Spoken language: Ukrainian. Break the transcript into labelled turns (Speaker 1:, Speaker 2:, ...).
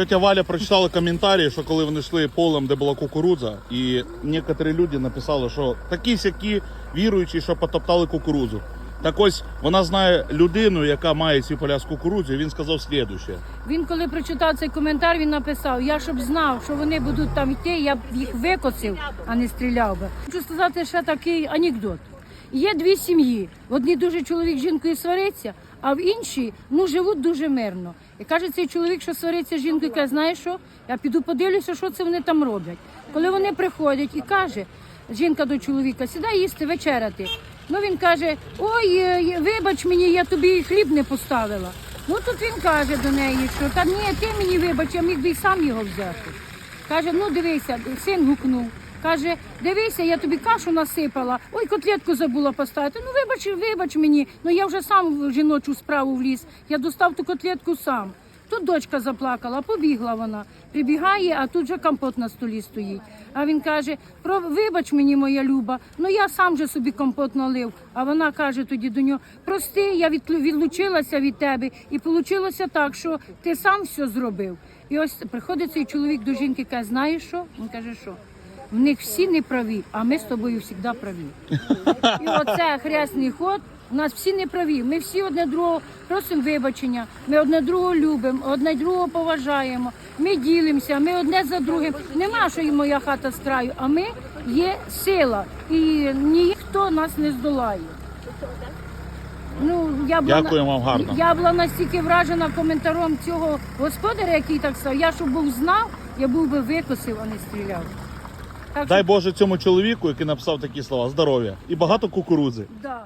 Speaker 1: Тетя Валя прочитала коментарі, що коли вони йшли полем, де була кукурудза, і некоторі люди написали, що такі сякі віруючі, що потоптали кукурудзу. Так ось вона знає людину, яка має ці поля з кукурудзою, він сказав слідуще.
Speaker 2: Він коли прочитав цей коментар, він написав: Я щоб знав, що вони будуть там йти, я б їх викосив, а не стріляв би. Хочу сказати ще такий анекдот. Є дві сім'ї. В одній дуже чоловік з жінкою свариться, а в іншій ну живуть дуже мирно. І каже цей чоловік, що свариться з жінкою, каже, знаєш що? Я піду подивлюся, що це вони там роблять. Коли вони приходять і каже, жінка до чоловіка, сідай їсти вечеряти. Ну він каже: Ой, е, вибач мені, я тобі хліб не поставила. Ну тут він каже до неї, що та ні, ти мені вибач, я міг би й сам його взяти. Каже, ну дивися, син гукнув. Каже, дивися, я тобі кашу насипала, ой, котлетку забула поставити. Ну вибач, вибач мені, ну я вже сам в жіночу справу вліз. Я достав ту котлетку сам. Тут дочка заплакала, побігла вона. Прибігає, а тут же компот на столі стоїть. А він каже: Про вибач мені, моя люба, ну я сам же собі компот налив. А вона каже тоді до нього: прости, я відлу- відлучилася від тебе, і вийшло так, що ти сам все зробив. І ось приходить цей чоловік до жінки, каже, знаєш що? Він каже, що? В них всі не праві, а ми з тобою завжди праві. І оце хресний ход. У нас всі не праві. Ми всі одне другого просимо вибачення. Ми одне другого любимо, одне другого поважаємо. Ми ділимося, ми одне за другим. Нема що і моя хата з краю, а ми є сила, і ніхто нас не здолає. Ну, я була,
Speaker 1: Дякую вам гарно.
Speaker 2: я була настільки вражена коментарем цього господаря, який так сказав. Я щоб був знав, я був би викосив, а не стріляв. Так
Speaker 1: Дай Боже цьому чоловіку, який написав такі слова, здоров'я і багато кукурудзи.
Speaker 2: да.